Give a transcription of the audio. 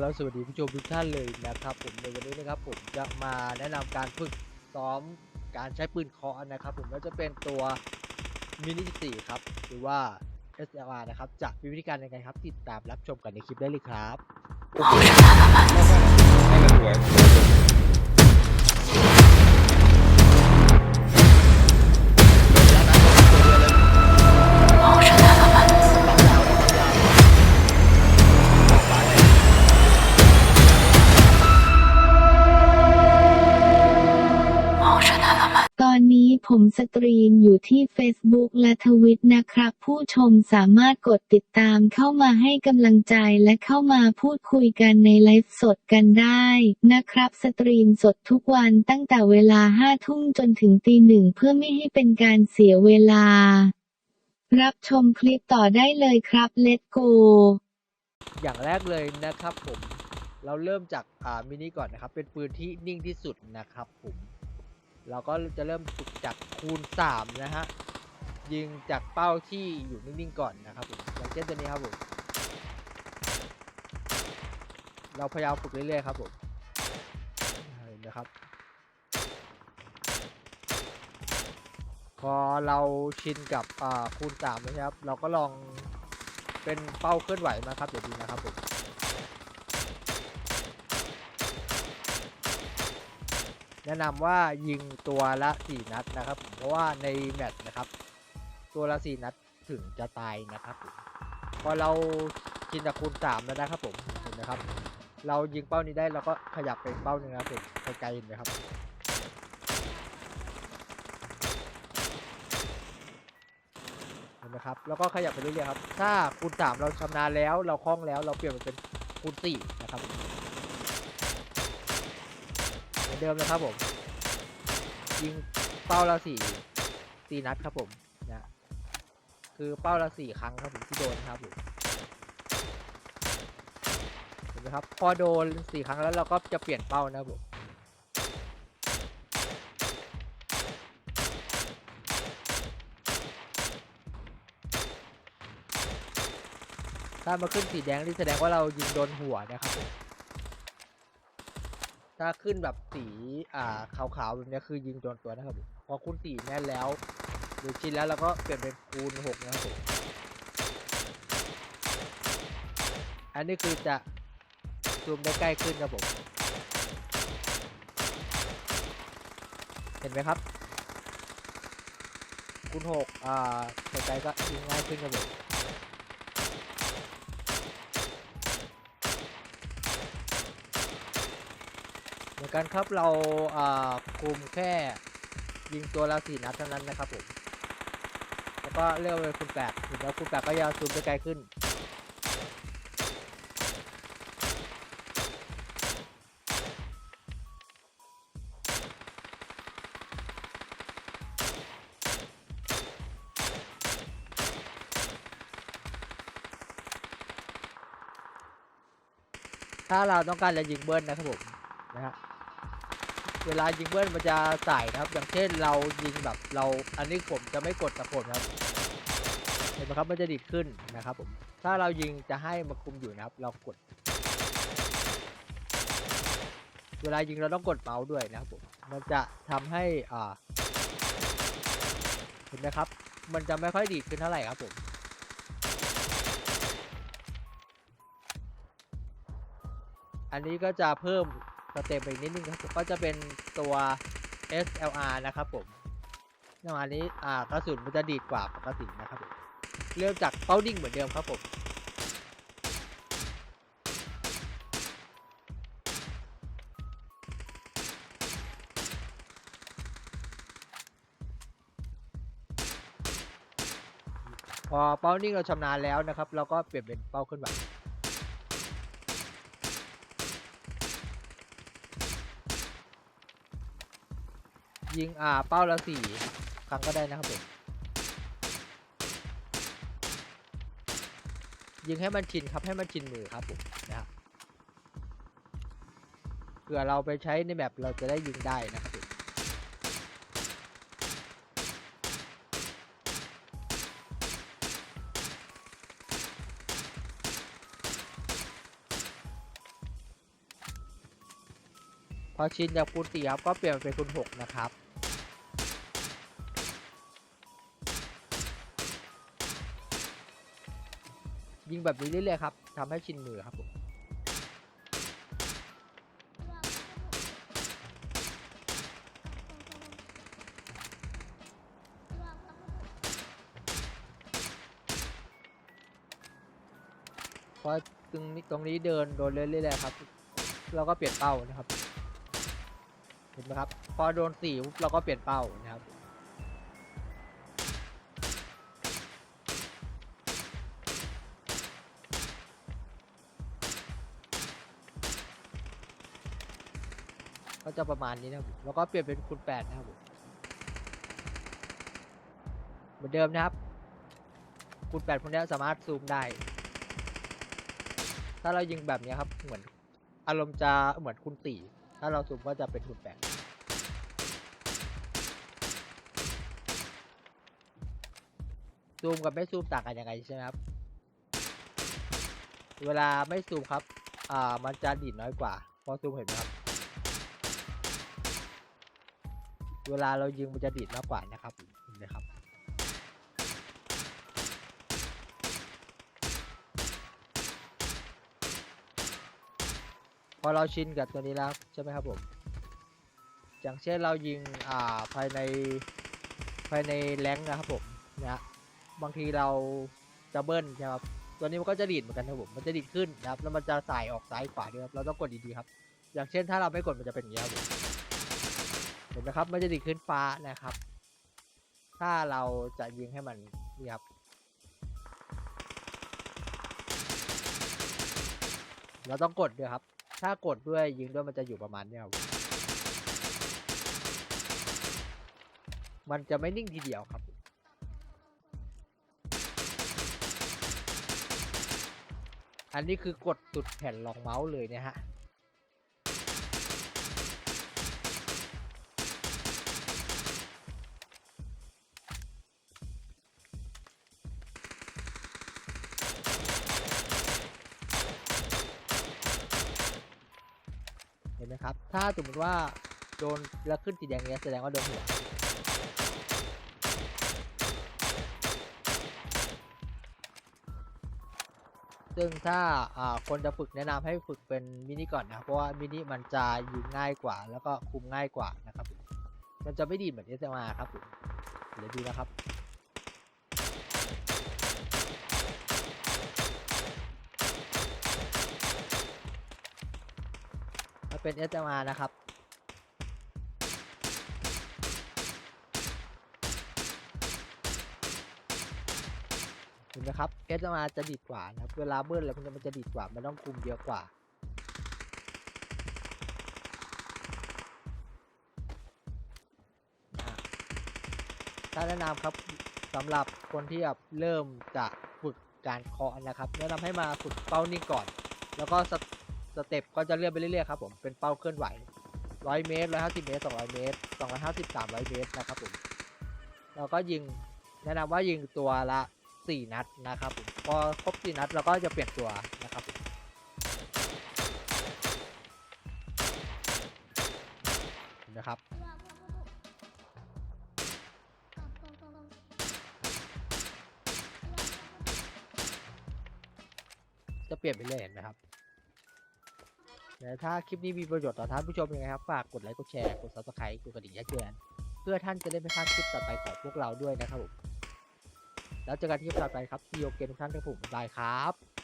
แล้วสวัสดีผู้ชมทุกท่านเลยนะครับ ผมในวันนี้นะครับผมจะมาแนะนำการฝึกซ้อมการใช้ปืนเคาะนะครับ ผมก็จะเป็นตัวมินิ4ครับหรือว่า SLR นะครับจะมีวิธีการยังไงครับ ติดตามรับชมกันในคลิปได้เลยครับ ตอนนี้ผมสตรีมอยู่ที่ Facebook และทวิตนะครับ ผู้ชมสามารถกดติดตามเข้ามาให้กำลังใจและเข้ามาพูดคุยกันในไลฟ์สดกันได้นะครับ สตรีมสดทุกวันตั้งแต่เวลา5ทุ่มจนถึงตีหนึ่งเพื่อไม่ให้เป็นการเสียเวลา รับชมคลิปต่อได้เลยครับเลตโกอย่างแรกเลยนะครับผม เราเริ่มจากอ่ามินิก่อนนะครับ เป็นปืนที่นิ่งที่สุดนะครับผม เราก็จะเริ่มฝึกจากคูณ 3 นะฮะ ยิงจากเป้าที่อยู่นิ่งๆก่อนนะครับผมอย่างเช่นตัวนี้ครับผม เราพยายามฝึกเรื่อยๆครับผมเห็นไหมครับ พอเราชินกับคูณ3นะครับ เราก็ลองเป็นเป้าเคลื่อนไหวมาครับเดี๋ยวดูนะครับผม แนะนำว่ายิงตัวละ4นัดนะครับผมเพราะว่าในแมตช์นะครับ ตัวละ4นัดถึงจะตายนะครับผมพอเราชินจากคูณ3แล้วนะครับผมเห็นไหมครับ เรายิงเป้านี้ได้เราก็ขยับไปเป้าหนึงนะครับผมไกลๆนไหมครับเห็นไหมครับแล้วก็ขยับไปเรื่อยๆครับ ถ้าคูณ3เราชำนาญแล้วเราคล่องแล้วเราเปลี่ยนมาเป็นคูณ4นะครับ อนเดิมนะครับผม ยิงเป้าละสี่สี่นัดครับผมนะคือเป้าละสี่ครั้งครับผมที่โดนครับผมเห็นไหมครับพอโดนสี่ครั้งแล้วเราก็จะเปลี่ยนเป้านะครับผมถ้ามาขึ้นสีแดงนี่แสดงว่าเรายิงโดนหัวนะครับผม ถ้าขึ้นแบบสีอ่าขาวๆแบบนี้คือยิงโดนตัวนะครับผมพอคูณสี่แน่นแล้วหรือชินแล้วเราก็เปลี่ยนเป็นคูณหกนะครับผมอันนี้คือจะซูมได้ใกล้ขึ้นครับผม เห็นไหมครับคูณหกอ่าไกลๆก็ยิงง่ายขึ้นครับผม เหมือนกันครับเราอ่าคุมแค่ยิงตัวละสี่นัดเท่านั้นนะครับผมแล้วก็เลือกเป็นคูณแปดถึงแล้วคูณแปดก็ยาวซูมไปไกลขึ้นถ้าเราต้องการจะยิงเบิ้ลนะครับผมนะฮะ เวลายิงเบิ้ลมันจะใส่นะครับ อย่างเช่นเรายิงแบบเราอันนี้ผมจะไม่กดตะโขนครับเห็นไหมครับมันจะดีดขึ้นนะครับผมถ้าเรายิงจะให้มาคุมอยู่นะครับ เรากด เวลายิงเราต้องกดเมาส์ด้วยนะครับผมมันจะทำให้อ่าเห็นไหมครับ มันจะไม่ค่อยดีดขึ้นเท่าไหร่ครับผมอันนี้ก็จะเพิ่ม สเต็ปไปอีกนิดนึงครับผมก็จะเป็นตัว SLR นะครับผมประมาณนี้อ่ากระสุนมันจะดีดกว่าปกตินะครับผมเริ่มจากเป้าดิ่งเหมือนเดิมครับผมพอเป้านิ่งเราชำนาญแล้วนะครับ เราก็เปลี่ยนเป็นเป้าขึ้นไหว ยิงอ่าเป้าละสี่ครั้งก็ได้นะครับผมยิงให้มันชินครับให้มันชินมือครับผมนะครับเผื่อเราไปใช้ในแบบเราจะได้ยิงได้นะครับผมพอชินกับคูณสี่ครับก็เปลี่ยนเป็นคูณหกนะครับ ยิงแบบนี้เรื่อยๆครับทำให้ชินมือครับผมพอตรงนี้ตรงนี้เดินโดนเรื่อยๆครับเราก็เปลี่ยนเป้านะครับเห็นไหมครับ พอโดนสี่เราก็เปลี่ยนเป้านะครับ ก็จะประมาณนี้นะครับผมแล้วก็เปลี่ยนเป็นคูณแปดนะครับผมเหมือนเดิมนะครับคูณแปดพวกนี้สามารถซูมได้ ถ้าเรายิงแบบนี้ครับเหมือนอารมณ์จะเหมือนคูณสี่ถ้าเราซูมก็จะเป็นคูณแปดซูมกับไม่ซูมต่างกันยังไงใช่ไหมครับ เวลาไม่ซูมครับ อ่า มันจะดีดน้อยกว่า พอซูมเห็นไหมครับ เวลาเรายิงมันจะดีดมากกว่านะครับเห็นไหมครับพอเราชินกับตัวนี้แล้วใช่ไหมครับผมอย่างเช่นเรายิงอ่าภายในภายในแรงนะครับผมนะบางทีเราจะเบิ้ลใช่ไหมครับตัวนี้มันก็จะดีดเหมือนกันครับผมมันจะดีดขึ้นนะครับแล้วมันจะสายออกซ้ายขวาด้วยครับเราต้องกดดีๆครับอย่างเช่นถ้าเราไม่กดมันจะเป็นอย่างนี้ครับผม ห็นไหมครับมันจะดีดขึ้นฟ้านะครับ ถ้าเราจะยิงให้มันนี่ครับเราต้องกดด้วยครับ ถ้ากดด้วยยิงด้วยมันจะอยู่ประมาณนี้ครับ มันจะไม่นิ่งทีเดียวครับ อันนี้คือกดสุดแผ่นรองเมาส์เลยนะฮะ ห็นไหมครับ ถ้าสมมติว่าโดนแล้วขึ้นสีแดงเนี้ยแสดงว่าโดนหัวซึ่งถ้าอ่าคนจะฝึกแนะนำให้ฝึกเป็นมินิก่อนนะเพราะว่ามินิมันจะยิงง่ายกว่า แล้วก็คุมง่ายกว่านะครับ มันจะไม่ดีเหมือนเอสมาครับเดี๋ยวดูนะครับ ถ้าเป็น SMR นะครับ เห็นไหมครับ SMR จะดีดกว่านะครับ เวลาเบิ้ลอะไรพวมันจะดีดกว่า มันต้องคุมเยอะกว่าถ้าแนะนำครับสำหรับคนที่แบบเริ่มจะฝึกการเคาะนะครับแนะนำให้มาฝึกเป้านิ่งก่อน แล้วก็ส สเต็ปก็จะเลื่อนไปเรื่อยๆครับผมเป็นเป้าเคลื่อนไหว 100 เมตร 150 เมตร 200 เมตร 250 300 เมตรนะครับผมเราก็ยิงแนะนำว่ายิงตัวละ 4 นัดนะครับผมพอครบ 4 นัดเราก็จะเปลี่ยนตัวนะครับผมเห็นนะครับจะเปลี่ยนไปเรื่อยเห็นไหมครับ แต่ถ้าคลิปนี้มีประโยชน์ต่อท่านผู้ชมยังไงครับ ฝากกดไลค์กดแชร์กด subscribe กดกระดิ่งแจ้งเตือนเพื่อท่านจะได้ไม่พลาดคลิปต่อไปของพวกเราด้วยนะครับผมแล้วเจอกันที่คลิปต่อไปครับทีโอเกนทุกท่านครับผมบายครับ